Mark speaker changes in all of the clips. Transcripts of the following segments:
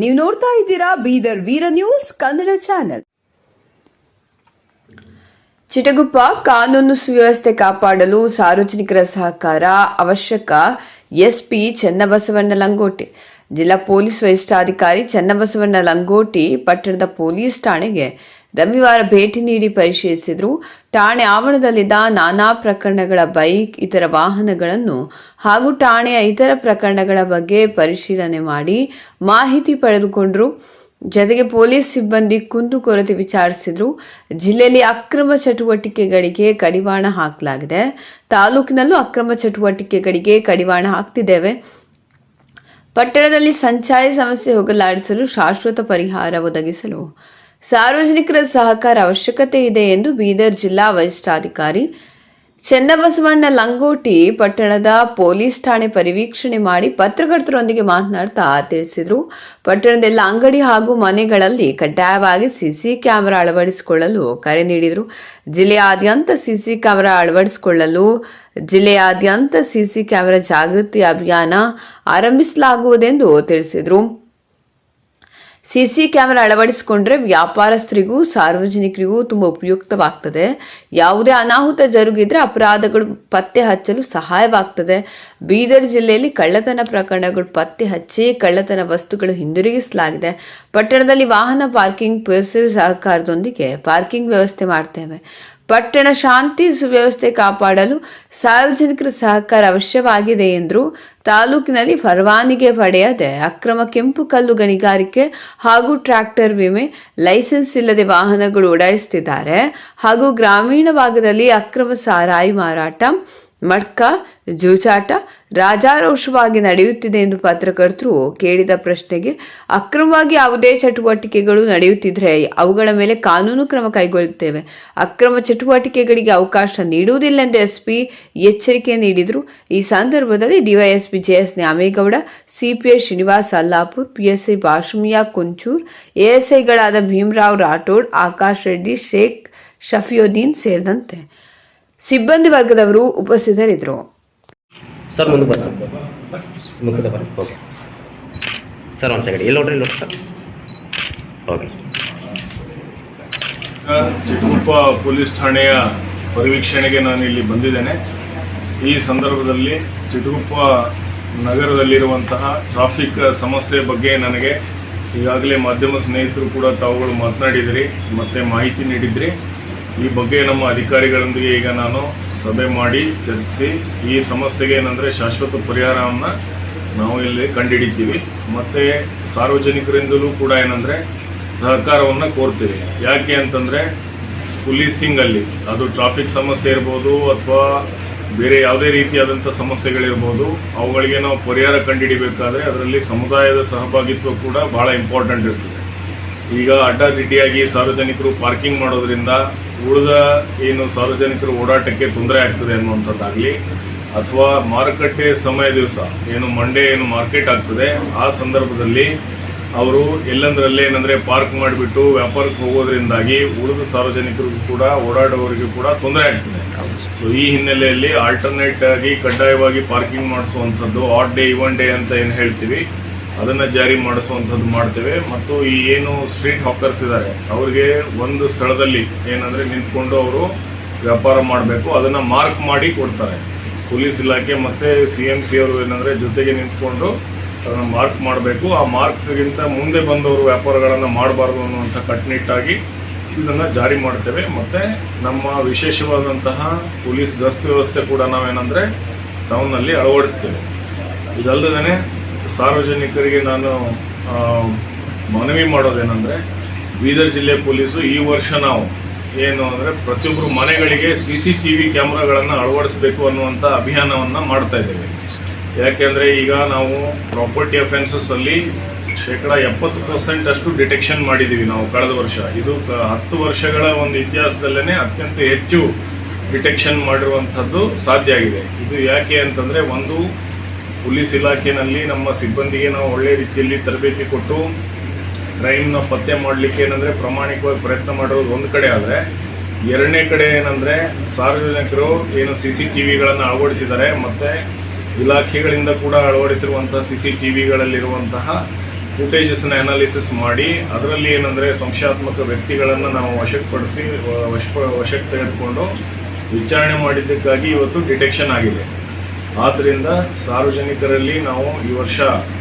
Speaker 1: ನೀವು ನೋಡ್ತಾ ಇದ್ದೀರಾ ಬೀದರ್ ವೀರ ನ್ಯೂಸ್ ಕನ್ನಡ ಚಾನೆಲ್. ಚಿಟಗುಪ್ಪ ಕಾನೂನು ಸುವ್ಯವಸ್ಥೆ ಕಾಪಾಡಲು ಸಾರ್ವಜನಿಕರ ಸಹಕಾರ ಅವಶ್ಯಕ. ಎಸ್ಪಿ ಚೆನ್ನಬಸವಣ್ಣ ಲಂಗೋಟಿ. ಜಿಲ್ಲಾ ಪೊಲೀಸ್ ವರಿಷ್ಠಾಧಿಕಾರಿ ಚನ್ನಬಸವಣ್ಣ ಲಂಗೋಟಿ, ಪಟ್ಟಣದ ಪೊಲೀಸ್ ಠಾಣೆಗೆ ರವಿವಾರ ಭೇಟಿ ನೀಡಿ ಪರಿಶೀಲಿಸಿದ್ರು. ಠಾಣೆ ಆವರಣದಲ್ಲಿದ್ದ ನಾನಾ ಪ್ರಕರಣಗಳ ಬೈಕ್, ಇತರ ವಾಹನಗಳನ್ನು ಹಾಗೂ ಠಾಣೆಯ ಇತರ ಪ್ರಕರಣಗಳ ಬಗ್ಗೆ ಪರಿಶೀಲನೆ ಮಾಡಿ ಮಾಹಿತಿ ಪಡೆದುಕೊಂಡರು. ಜತೆಗೆ ಪೊಲೀಸ್ ಸಿಬ್ಬಂದಿ ಕುಂದುಕೊರತೆ ವಿಚಾರಿಸಿದ್ರು. ಜಿಲ್ಲೆಯಲ್ಲಿ ಅಕ್ರಮ ಚಟುವಟಿಕೆಗಳಿಗೆ ಕಡಿವಾಣ ಹಾಕಲಾಗಿದೆ. ತಾಲೂಕಿನಲ್ಲೂ ಅಕ್ರಮ ಚಟುವಟಿಕೆಗಳಿಗೆ ಕಡಿವಾಣ ಹಾಕ್ತಿದ್ದೇವೆ. ಪಟ್ಟಣದಲ್ಲಿ ಸಂಚಾರಿ ಸಮಸ್ಯೆ ಹೋಗಲಾಡಿಸಲು ಶಾಶ್ವತ ಪರಿಹಾರ ಒದಗಿಸಲು ಸಾರ್ವಜನಿಕರ ಸಹಕಾರ ಅವಶ್ಯಕತೆ ಇದೆ ಎಂದು ಬೀದರ್ ಜಿಲ್ಲಾ ವರಿಷ್ಠಾಧಿಕಾರಿ ಚೆನ್ನಬಸವಣ್ಣ ಲಂಗೋಟಿ ಪಟ್ಟಣದ ಪೊಲೀಸ್ ಠಾಣೆ ಪರಿವೀಕ್ಷಣೆ ಮಾಡಿ ಪತ್ರಕರ್ತರೊಂದಿಗೆ ಮಾತನಾಡ್ತಾ ತಿಳಿಸಿದರು. ಪಟ್ಟಣದ ಎಲ್ಲ ಅಂಗಡಿ ಹಾಗೂ ಮನೆಗಳಲ್ಲಿ ಕಡ್ಡಾಯವಾಗಿ ಸಿಸಿ ಕ್ಯಾಮೆರಾ ಅಳವಡಿಸಿಕೊಳ್ಳಲು ಕರೆ ನೀಡಿದರು. ಜಿಲ್ಲೆಯಾದ್ಯಂತ ಸಿಸಿ ಕ್ಯಾಮೆರಾ ಅಳವಡಿಸಿಕೊಳ್ಳಲು ಜಿಲ್ಲೆಯಾದ್ಯಂತ ಸಿಸಿ ಕ್ಯಾಮೆರಾ ಜಾಗೃತಿ ಅಭಿಯಾನ ಆರಂಭಿಸಲಾಗುವುದೆಂದು ತಿಳಿಸಿದರು. ಸಿಸಿ ಕ್ಯಾಮೆರಾ ಅಳವಡಿಸಿಕೊಂಡ್ರೆ ವ್ಯಾಪಾರಸ್ಥರಿಗೂ, ಸಾರ್ವಜನಿಕರಿಗೂ ತುಂಬ ಉಪಯುಕ್ತವಾಗ್ತದೆ. ಯಾವುದೇ ಅನಾಹುತ ಜರುಗಿದ್ರೆ ಅಪರಾಧಗಳು ಪತ್ತೆ ಹಚ್ಚಲು ಸಹಾಯವಾಗ್ತದೆ. ಬೀದರ್ ಜಿಲ್ಲೆಯಲ್ಲಿ ಕಳ್ಳತನ ಪ್ರಕರಣಗಳು ಪತ್ತೆ ಹಚ್ಚಿ ಕಳ್ಳತನ ವಸ್ತುಗಳು ಹಿಂದಿರುಗಿಸಲಾಗಿದೆ. ಪಟ್ಟಣದಲ್ಲಿ ವಾಹನ ಪಾರ್ಕಿಂಗ್ ಪರಿಸರ ಸಹಕಾರದೊಂದಿಗೆ ಪಾರ್ಕಿಂಗ್ ವ್ಯವಸ್ಥೆ ಮಾಡ್ತೇವೆ. ಪಟ್ಟಣ ಶಾಂತಿ ಸುವ್ಯವಸ್ಥೆ ಕಾಪಾಡಲು ಸಾರ್ವಜನಿಕರ ಸಹಕಾರ ಅವಶ್ಯವಾಗಿದೆ ಎಂದರು. ತಾಲೂಕಿನಲ್ಲಿ ಪರವಾನಿಗೆ ಪಡೆಯದೆ ಅಕ್ರಮ ಕೆಂಪು ಕಲ್ಲು ಗಣಿಗಾರಿಕೆ ಹಾಗೂ ಟ್ರ್ಯಾಕ್ಟರ್ ವಿಮೆ, ಲೈಸೆನ್ಸ್ ಇಲ್ಲದೆ ವಾಹನಗಳು ಓಡಾಡಿಸುತ್ತಿದ್ದಾರೆ ಹಾಗೂ ಗ್ರಾಮೀಣ ಭಾಗದಲ್ಲಿ ಅಕ್ರಮ ಸಾರಾಯಿ ಮಾರಾಟ ಮಡ್ಕ ಜೂಜಾಟ ರಾಜಾರೋಷವಾಗಿ ನಡೆಯುತ್ತಿದೆ ಎಂದು ಪತ್ರಕರ್ತರು ಕೇಳಿದ ಪ್ರಶ್ನೆಗೆ, ಅಕ್ರಮವಾಗಿ ಯಾವುದೇ ಚಟುವಟಿಕೆಗಳು ನಡೆಯುತ್ತಿದ್ರೆ ಅವುಗಳ ಮೇಲೆ ಕಾನೂನು ಕ್ರಮ ಕೈಗೊಳ್ಳುತ್ತೇವೆ. ಅಕ್ರಮ ಚಟುವಟಿಕೆಗಳಿಗೆ ಅವಕಾಶ ನೀಡುವುದಿಲ್ಲ ಎಂದು ಎಸ್ಪಿ ಎಚ್ಚರಿಕೆ ನೀಡಿದರು. ಈ ಸಂದರ್ಭದಲ್ಲಿ DYSP JS Nyamegowda, CPI Srinivas Allapur, PSI Bashumiya Kunchur, ಎಎಸ್ಐಗಳಾದ Bhimrao Rathod, Akash Reddy, Sheikh Shafiuddin ಸೇರಿದಂತೆ ಸಿಬ್ಬಂದಿ ವರ್ಗದವರು ಉಪಸ್ಥಿತರಿದ್ದರು.
Speaker 2: ಸರ್ ಮುಂದೆ ಬಸ್ ಓಕೆ ಸರ್ ಒಂದು ಸೆಕೆಂಡ್ ಇಲ್ಲಿ ನೋಡ್ರಿ ನೋಡಿ ಸರ್? ಓಕೆ
Speaker 3: ಚಿಕ್ಕಗುಪ್ಪ ಪೊಲೀಸ್ ಠಾಣೆಯ ಪರಿವೀಕ್ಷಣೆಗೆ ನಾನು ಇಲ್ಲಿ ಬಂದಿದ್ದೇನೆ. ಈ ಸಂದರ್ಭದಲ್ಲಿ ಚಿಟಗುಪ್ಪ ನಗರದಲ್ಲಿರುವಂತಹ ಟ್ರಾಫಿಕ್ ಸಮಸ್ಯೆ ಬಗ್ಗೆ ನನಗೆ ಈಗಾಗಲೇ ಮಾಧ್ಯಮ ಸ್ನೇಹಿತರು ಕೂಡ ತಾವುಗಳು ಮಾತನಾಡಿದಿರಿ ಮತ್ತು ಮಾಹಿತಿ ನೀಡಿದ್ರಿ. ಈ ಬಗ್ಗೆ ನಮ್ಮ ಅಧಿಕಾರಿಗಳೊಂದಿಗೆ ಈಗ ನಾನು ಸಭೆ ಮಾಡಿ ಚರ್ಚಿಸಿ, ಈ ಸಮಸ್ಯೆಗೆ ಏನಂದರೆ ಶಾಶ್ವತ ಪರಿಹಾರವನ್ನು ನಾವು ಇಲ್ಲಿ ಕಂಡುಹಿಡಿತೀವಿ ಮತ್ತು ಸಾರ್ವಜನಿಕರಿಂದಲೂ ಕೂಡ ಏನಂದರೆ ಸಹಕಾರವನ್ನು ಕೋರ್ತೀವಿ. ಯಾಕೆ ಅಂತಂದರೆ ಪೊಲೀಸಿಂಗಲ್ಲಿ, ಅದು ಟ್ರಾಫಿಕ್ ಸಮಸ್ಯೆ ಇರ್ಬೋದು ಅಥವಾ ಬೇರೆ ಯಾವುದೇ ರೀತಿಯಾದಂಥ ಸಮಸ್ಯೆಗಳಿರ್ಬೋದು, ಅವುಗಳಿಗೆ ನಾವು ಪರಿಹಾರ ಕಂಡುಹಿಡಿಬೇಕಾದ್ರೆ ಅದರಲ್ಲಿ ಸಮುದಾಯದ ಸಹಭಾಗಿತ್ವ ಕೂಡ ಭಾಳ ಇಂಪಾರ್ಟೆಂಟ್ ಇರ್ತದೆ. ಈಗ ಅಡ್ಡಾದಿಡ್ಡಿಯಾಗಿ ಸಾರ್ವಜನಿಕರು ಪಾರ್ಕಿಂಗ್ ಮಾಡೋದ್ರಿಂದ ಉಳಿದ ಏನು ಸಾರ್ವಜನಿಕರು ಓಡಾಟಕ್ಕೆ ತೊಂದರೆ ಆಗ್ತದೆ ಅನ್ನುವಂಥದ್ದಾಗಲಿ, ಅಥವಾ ಮಾರುಕಟ್ಟೆ ಸಮಯ ದಿವಸ, ಏನು ಮಂಡೇ ಏನು ಮಾರ್ಕೆಟ್ ಆಗ್ತದೆ, ಆ ಸಂದರ್ಭದಲ್ಲಿ ಅವರು ಎಲ್ಲಂದ್ರಲ್ಲಿ ಏನಂದರೆ ಪಾರ್ಕ್ ಮಾಡಿಬಿಟ್ಟು ವ್ಯಾಪಾರಕ್ಕೆ ಹೋಗೋದ್ರಿಂದಾಗಿ ಉಳಿದ ಸಾರ್ವಜನಿಕರಿಗೂ ಕೂಡ, ಓಡಾಡುವವರಿಗೂ ಕೂಡ ತೊಂದರೆ ಆಗ್ತದೆ. ಸೊ ಈ ಹಿನ್ನೆಲೆಯಲ್ಲಿ ಆಲ್ಟರ್ನೇಟ್ ಆಗಿ ಕಡ್ಡಾಯವಾಗಿ ಪಾರ್ಕಿಂಗ್ ಮಾಡಿಸುವಂಥದ್ದು ಆಟ್ ಡೇ ಇವನ್ ಡೇ ಅಂತ ಏನು ಹೇಳ್ತೀವಿ ಅದನ್ನು ಜಾರಿ ಮಾಡಿಸುವಂಥದ್ದು ಮಾಡ್ತೇವೆ. ಮತ್ತು ಈ ಏನು ಸ್ಟ್ರೀಟ್ ಹಾಕರ್ಸ್ ಇದ್ದಾರೆ ಅವ್ರಿಗೆ ಒಂದು ಸ್ಥಳದಲ್ಲಿ ಏನಂದರೆ ನಿಂತ್ಕೊಂಡು ಅವರು ವ್ಯಾಪಾರ ಮಾಡಬೇಕು. ಅದನ್ನು ಮಾರ್ಕ್ ಮಾಡಿ ಕೊಡ್ತಾರೆ. ಪೊಲೀಸ್ ಇಲಾಖೆ ಮತ್ತು ಸಿ ಎಂ ಸಿ ಅವರು ಏನಂದರೆ ಜೊತೆಗೆ ನಿಂತ್ಕೊಂಡು ಅದನ್ನು ಮಾರ್ಕ್ ಮಾಡಬೇಕು. ಆ ಮಾರ್ಕ್ಗಿಂತ ಮುಂದೆ ಬಂದವರು ವ್ಯಾಪಾರಗಳನ್ನು ಮಾಡಬಾರ್ದು ಅನ್ನುವಂಥ ಕಟ್ಟುನಿಟ್ಟಾಗಿ ಇದನ್ನು ಜಾರಿ ಮಾಡ್ತೇವೆ. ಮತ್ತು ನಮ್ಮ ವಿಶೇಷವಾದಂತಹ ಪೊಲೀಸ್ ಗಸ್ತು ವ್ಯವಸ್ಥೆ ಕೂಡ ನಾವೇನಂದರೆ ಟೌನ್ನಲ್ಲಿ ಅಳವಡಿಸ್ತೇವೆ. ಇದಲ್ಲದೇ ಸಾರ್ವಜನಿಕರಿಗೆ ನಾನು ಮನವಿ ಮಾಡೋದೇನೆಂದರೆ, ಬೀದರ್ ಜಿಲ್ಲೆ ಪೊಲೀಸು ಈ ವರ್ಷ ನಾವು ಏನು ಅಂದರೆ ಪ್ರತಿಯೊಬ್ಬರು ಮನೆಗಳಿಗೆ ಸಿ ಸಿ ಟಿ ವಿ ಕ್ಯಾಮ್ರಾಗಳನ್ನು ಅಳವಡಿಸಬೇಕು ಅನ್ನುವಂಥ ಅಭಿಯಾನವನ್ನು ಮಾಡ್ತಾ ಇದ್ದೇವೆ. ಯಾಕೆಂದರೆ ಈಗ ನಾವು ಪ್ರಾಪರ್ಟಿ ಅಫೆನ್ಸಸ್ಸಲ್ಲಿ ಶೇಕಡ ಎಪ್ಪತ್ತು ಪರ್ಸೆಂಟ್ ಅಷ್ಟು ಡಿಟೆಕ್ಷನ್ ಮಾಡಿದ್ದೀವಿ ನಾವು ಕಳೆದ ವರ್ಷ. ಇದು ಹತ್ತು ವರ್ಷಗಳ ಒಂದು ಇತಿಹಾಸದಲ್ಲೇ ಅತ್ಯಂತ ಹೆಚ್ಚು ಡಿಟೆಕ್ಷನ್ ಮಾಡಿರುವಂಥದ್ದು ಸಾಧ್ಯ ಆಗಿದೆ. ಇದು ಯಾಕೆ ಅಂತಂದರೆ ಒಂದು ಪೊಲೀಸ್ ಇಲಾಖೆಯಲ್ಲಿ ನಮ್ಮ ಸಿಬ್ಬಂದಿಗೆ ನಾವು ಒಳ್ಳೆ ರೀತಿಯಲ್ಲಿ ತರಬೇತಿ ಕೊಟ್ಟು ಕ್ರೈಮ್ನ ಪತ್ತೆ ಮಾಡಲಿಕ್ಕೆ ಏನಂದರೆ ಪ್ರಾಮಾಣಿಕವಾಗಿ ಪ್ರಯತ್ನ ಮಾಡಿರೋದು ಒಂದು ಕಡೆ ಆದರೆ, ಎರಡನೇ ಕಡೆ ಏನಂದರೆ ಸಾರ್ವಜನಿಕರು ಏನು ಸಿ ಸಿ ಟಿ ವಿಗಳನ್ನು ಅಳವಡಿಸಿದ್ದಾರೆ, ಮತ್ತು ಇಲಾಖೆಗಳಿಂದ ಕೂಡ ಅಳವಡಿಸಿರುವಂಥ ಸಿ ಸಿ ಟಿ ವಿಗಳಲ್ಲಿರುವಂತಹ ಫುಟೇಜಸ್ನ ಅನಾಲಿಸಿಸ್ ಮಾಡಿ, ಅದರಲ್ಲಿ ಏನಂದರೆ ಸಂಶಯಾತ್ಮಕ ವ್ಯಕ್ತಿಗಳನ್ನು ನಾವು ವಶಪಡಿಸಿ ವಶ ವಶಕ್ಕೆ ತೆಗೆದುಕೊಂಡು ವಿಚಾರಣೆ ಮಾಡಿದ್ದಕ್ಕಾಗಿ ಇವತ್ತು ಡಿಟೆಕ್ಷನ್ ಆಗಿದೆ. ಆದ್ದರಿಂದ ಸಾರ್ವಜನಿಕರಲ್ಲಿ ನಾವು ಈ ವರ್ಷ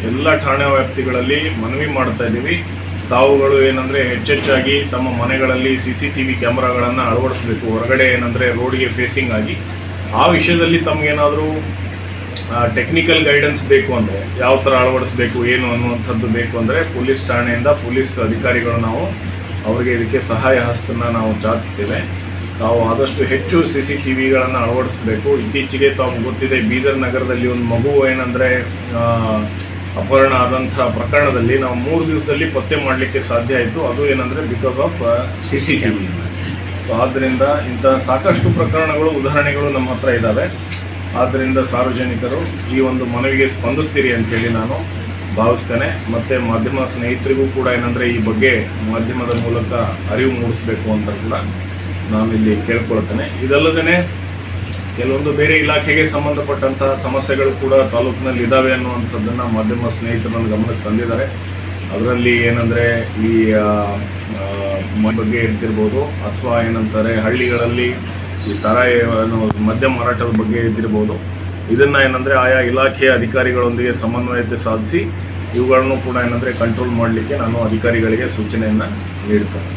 Speaker 3: ಎಲ್ಲ ಠಾಣೆ ವ್ಯಾಪ್ತಿಗಳಲ್ಲಿ ಮನವಿ ಮಾಡ್ತಾ ಇದ್ದೀವಿ. ತಾವುಗಳು ಏನಂದರೆ ಹೆಚ್ಚೆಚ್ಚಾಗಿ ತಮ್ಮ ಮನೆಗಳಲ್ಲಿ ಸಿ ಸಿ ಟಿ ವಿ ಕ್ಯಾಮ್ರಾಗಳನ್ನು ಅಳವಡಿಸಬೇಕು. ಹೊರಗಡೆ ಏನಂದರೆ ರೋಡ್ಗೆ ಫೇಸಿಂಗ್ ಆಗಿ. ಆ ವಿಷಯದಲ್ಲಿ ತಮಗೇನಾದರೂ ಟೆಕ್ನಿಕಲ್ ಗೈಡೆನ್ಸ್ ಬೇಕು ಅಂದರೆ, ಯಾವ ಥರ ಅಳವಡಿಸಬೇಕು, ಏನು ಅನ್ನುವಂಥದ್ದು ಬೇಕು ಅಂದರೆ ಪೊಲೀಸ್ ಠಾಣೆಯಿಂದ ಪೊಲೀಸ್ ಅಧಿಕಾರಿಗಳು ನಾವು ಅವರಿಗೆ ಇದಕ್ಕೆ ಸಹಾಯ ಹಸ್ತನ ನಾವು ಚಾಚ್ತೇವೆ ತಾವು ಆದಷ್ಟು ಹೆಚ್ಚು ಸಿ ಸಿ ಟಿ ವಿಗಳನ್ನು ಅಳವಡಿಸಬೇಕು. ಇತ್ತೀಚೆಗೆ ತಾವು ಗೊತ್ತಿದೆ ಬೀದರ್ ನಗರದಲ್ಲಿ ಒಂದು ಮಗು ಏನಂದರೆ ಅಪಹರಣ ಆದಂಥ ಪ್ರಕರಣದಲ್ಲಿ ನಾವು ಮೂರು ದಿವಸದಲ್ಲಿ ಪತ್ತೆ ಮಾಡಲಿಕ್ಕೆ ಸಾಧ್ಯ ಆಯಿತು. ಅದು ಏನಂದರೆ because of C C T V so ಆದ್ದರಿಂದ ಇಂಥ ಸಾಕಷ್ಟು ಪ್ರಕರಣಗಳು ಉದಾಹರಣೆಗಳು ನಮ್ಮ ಹತ್ರ ಇದ್ದಾವೆ ಆದ್ದರಿಂದ ಸಾರ್ವಜನಿಕರು ಈ ಒಂದು ಮನವಿಗೆ ಸ್ಪಂದಿಸ್ತೀರಿ ಅಂತೇಳಿ ನಾನು ಭಾವಿಸ್ತೇನೆ. ಮತ್ತು ಮಾಧ್ಯಮ ಸ್ನೇಹಿತರಿಗೂ ಕೂಡ ಏನಂದರೆ ಈ ಬಗ್ಗೆ ಮಾಧ್ಯಮದ ಮೂಲಕ ಅರಿವು ಮೂಡಿಸಬೇಕು ಅಂತ ಕೂಡ ನಾನು ಇಲ್ಲಿ ಕೇಳ್ಕೊಳ್ತೇನೆ. ಇದಲ್ಲದೇ ಕೆಲವೊಂದು ಬೇರೆ ಇಲಾಖೆಗೆ ಸಂಬಂಧಪಟ್ಟಂತಹ ಸಮಸ್ಯೆಗಳು ಕೂಡ ತಾಲೂಕಿನಲ್ಲಿ ಇದ್ದಾವೆ ಅನ್ನುವಂಥದ್ದನ್ನು ಮಾಧ್ಯಮ ಸ್ನೇಹಿತರು ಗಮನಕ್ಕೆ ತಂದಿದ್ದಾರೆ. ಅದರಲ್ಲಿ ಏನಂದರೆ ಈ ಬಗ್ಗೆ ಇರ್ತಿರ್ಬೋದು ಅಥವಾ ಏನಂತಾರೆ ಹಳ್ಳಿಗಳಲ್ಲಿ ಈ ಸಾರಾಯಿ ಮದ್ಯ ಮಾರಾಟದ ಬಗ್ಗೆ ಇದ್ದಿರ್ಬೋದು. ಇದನ್ನು ಏನಂದರೆ ಆಯಾ ಇಲಾಖೆಯ ಅಧಿಕಾರಿಗಳೊಂದಿಗೆ ಸಮನ್ವಯತೆ ಸಾಧಿಸಿ ಇವುಗಳನ್ನು ಕೂಡ ಏನಂದರೆ ಕಂಟ್ರೋಲ್ ಮಾಡಲಿಕ್ಕೆ ನಾನು ಅಧಿಕಾರಿಗಳಿಗೆ ಸೂಚನೆಯನ್ನು ನೀಡ್ತೇನೆ.